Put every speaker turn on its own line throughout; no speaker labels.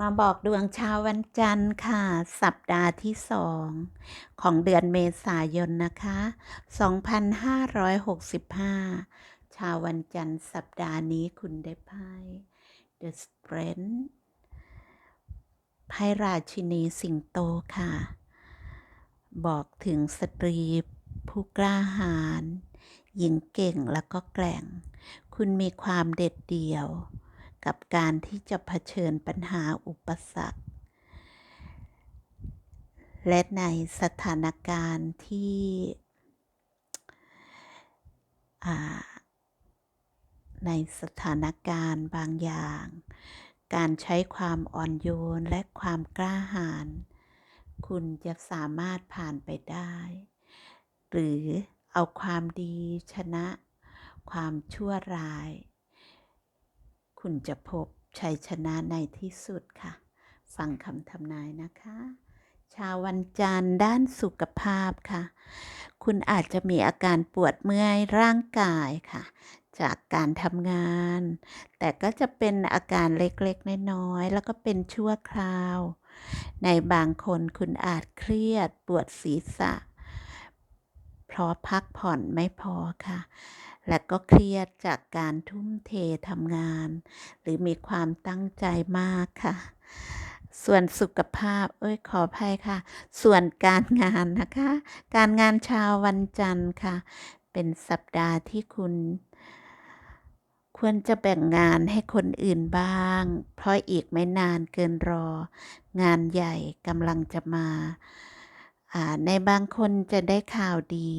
มาบอกดวงชาววันจันทร์ค่ะ สัปดาห์ที่สองของเดือนเมษายนนะคะ 2565 ชาววันจันทร์สัปดาห์นี้คุณได้ไพ่ The Strength ไพ่ราชินีสิงโตค่ะ บอกถึงสตรีผู้กล้าหาญหญิงเก่งแล้วก็แกร่ง คุณมีความเด็ดเดี่ยว กับการที่จะเผชิญปัญหาอุปสรรค และในสถานการณ์ที่ในสถานการณ์บางอย่าง การใช้ความอ่อนโยนและความกล้าหาญคุณจะสามารถผ่านไปได้ หรือเอาความดีชนะความชั่วร้าย คุณจะพบชัยชนะในที่สุดค่ะ ฟังคำทำนายนะคะ ชาววันจันทร์ด้านสุขภาพค่ะ คุณอาจจะมีอาการปวดเมื่อยร่างกายค่ะ จากการทำงาน แต่ก็จะเป็นอาการเล็กๆ น้อยๆ แล้วก็เป็นชั่วคราว ในบางคนคุณอาจเครียดปวดศีรษะ เพราะพักผ่อนไม่พอค่ะ และก็เครียดจากการทุ่มเททำงาน หรือมีความตั้งใจมากค่ะ ส่วนสุขภาพ เอ้ยขออภัยค่ะ ส่วนการงานนะคะ การงานชาววันจันทร์ค่ะ เป็นสัปดาห์ที่คุณควรจะแบ่งงานให้คนอื่นบ้าง เพราะอีกไม่นานเกินรอ งานใหญ่กำลังจะมาอ่าในบางคนจะได้ข่าวดี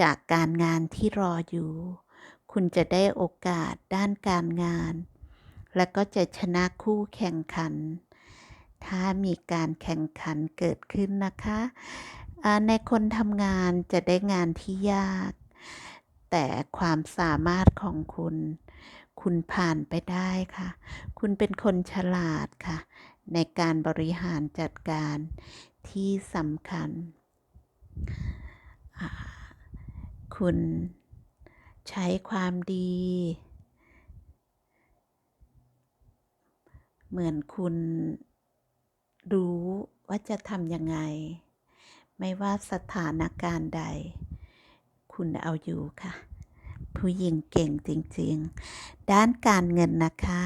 จากการงานที่รออยู่ คุณจะได้โอกาสด้านการงาน และก็จะชนะคู่แข่งขัน ถ้ามีการแข่งขันเกิดขึ้นนะคะ ในคนทำงานจะได้งานที่ยาก แต่ความสามารถของคุณ คุณผ่านไปได้ค่ะ คุณเป็นคนฉลาดค่ะ ในการบริหารจัดการที่สำคัญ อ่า คุณ ใช้ความดี เหมือนคุณรู้ว่าจะทำยังไง ไม่ว่าสถานการณ์ใด คุณเอาอยู่ค่ะ ผู้หญิงเก่งจริง ๆ ด้านการเงินนะคะ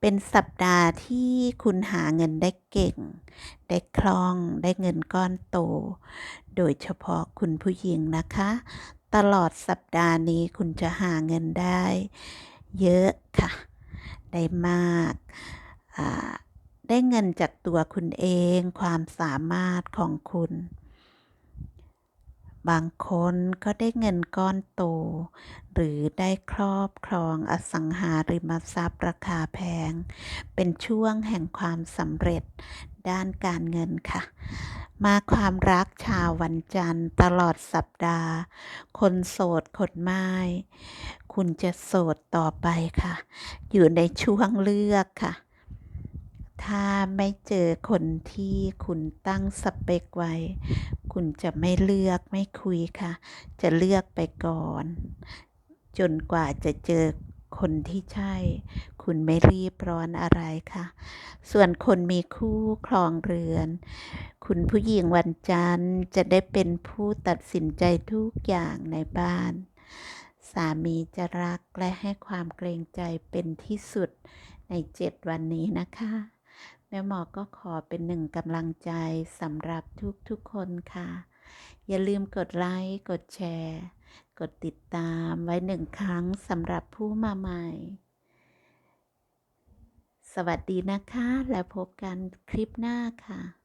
เป็นสัปดาห์ที่คุณหาเงินได้เก่ง ได้คล่อง ได้เงินก้อนโต โดยเฉพาะคุณผู้หญิงนะคะ ตลอดสัปดาห์นี้คุณจะหาเงินได้ เยอะค่ะ ได้มากได้เงินจากตัวคุณเองความสามารถของคุณ บางคนก็ได้เงินก้อนโต หรือได้ครอบครองอสังหาริมทรัพย์ราคาแพง เป็นช่วงแห่งความสำเร็จ ด้านการเงินค่ะ มาความรักชาววันจันทร์ตลอดสัปดาห์ คนโสดคนไม้คุณจะโสดต่อไปค่ะ อยู่ในช่วงเลือกค่ะ ถ้าไม่เจอคนที่คุณตั้งสเปคไว้ คุณจะไม่เลือกไม่คุยค่ะ จะเลือกไปก่อน จนกว่าจะเจอ คนที่ใช่ คุณไม่รีบร้อนอะไรค่ะ ส่วนคนมีคู่ครองเรือน คุณผู้หญิงวันจันทร์จะได้เป็นผู้ตัดสินใจทุกอย่างในบ้าน สามีจะรักและให้ความเกรงใจเป็นที่สุดในเจ็ดวันนี้นะคะแม่หมอก็ขอเป็นหนึ่งกำลังใจสำหรับทุกๆคนค่ะ อย่าลืมกดไลค์ กดแชร์ กดติดตามไว้หนึ่งครั้งสำหรับผู้มาใหม่ สวัสดีนะคะ แล้วพบกันคลิปหน้าค่ะ